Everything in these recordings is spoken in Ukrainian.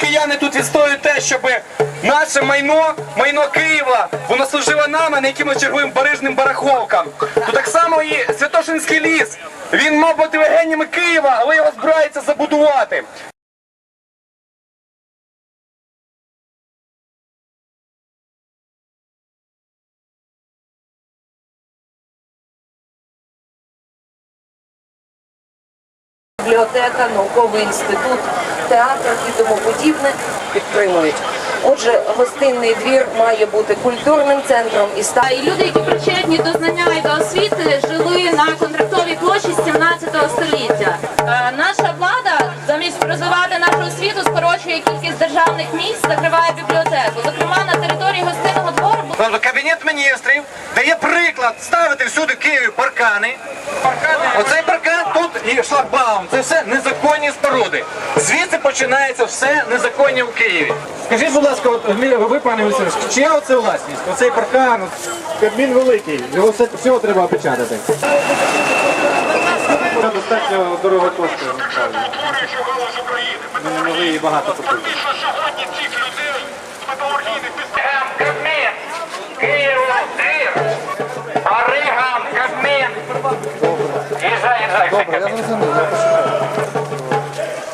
Кияни тут відстоюють те, щоб наше майно, майно Києва, воно служило нам, а не якимось черговим барижним барахолкам. То так само і Святошинський ліс. Він мав бути легенями Києва, але його збираються забудувати. бібліотека, науковий інститут, театр і тому подібне підтримують. Отже, гостинний двір має бути культурним центром і ста. І люди, які причетні до знання і до освіти, жили на контрактовій площі з 17 століття. Е, Наша влада замість розвивати нашу освіту скорочує кількість державних місць, закриває бібліотеку. Зокрема, на території гостинного двору Тобто Кабінет міністрів дає приклад ставити всюди в Києві паркани. Оцей паркан і шлагбаум. Це все незаконні споруди. Звідси починається все незаконні в Києві. Скажіть, будь ласка, от ви, ви, пане Васильович, чия оце власність? Оцей паркан, Кабмін великий, його все, всього треба опечатати. Це достатньо дорого коштує. Ми не могли її багато купити. Кабмін! Добре, я зрозумів.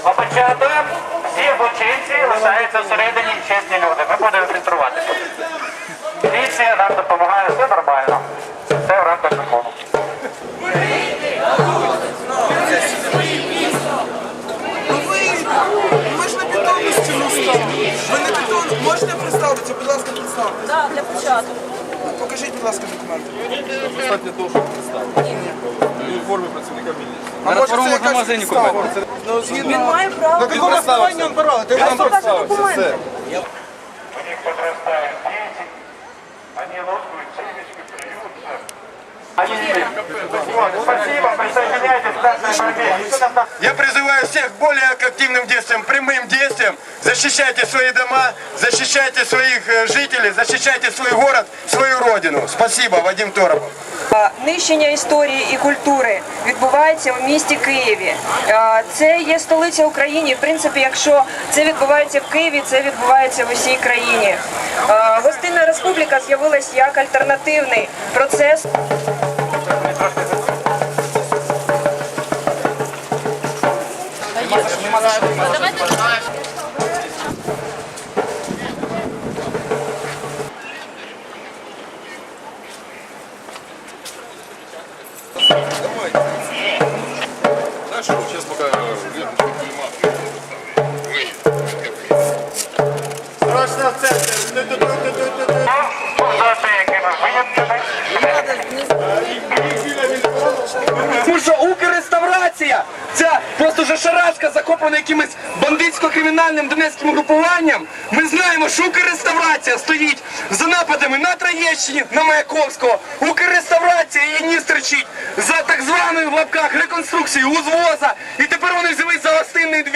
Опечатуємо, всі злочинці лишаються всередині чесні люди. Ми будемо фільтрувати. Поліція нам допомагає, все нормально. Все в рамках закону. Ми ж на бетонності стали. Ви на бетон можете представитися? Будь ласка, представте. Так, для початку. Покажіть, будь ласка, документи. Достатньо того, щоб представити. Він в формі працівника міліції. А може це якась підстава? Ну, згідно... Він має право. На якому основанні він брав? Ти Вам представився, все. У них подрастают дети, они лопают семечки, плюются. Вот, спасибо, присоединяйтесь к нашей борьбе. Никто нас там- Я призываю всех к более к активным действиям, прямым действиям. Защищайте свои дома, защищайте своих э, жителей, защищайте свой город, свою родину. Спасибо, Вадим Торопов. Нищення історії і культури відбувається в місті Києві. Це є столиця України. В принципі, якщо це відбувається в Києві, це відбувається в усій країні. Гостинна республіка з'явилась як альтернативний процес. Знаешь, Срочно в центр. Ця просто вже закоплена якимось бандитсько-кримінальним донецьким групуванням. Ми знаємо, що Укрреставрація стоїть за нападами на Троєщині, на Маяковського. Укрреставрація її ніс тричить в лапках реконструкції, узвоза, і тепер вони взялись за гостинний двір.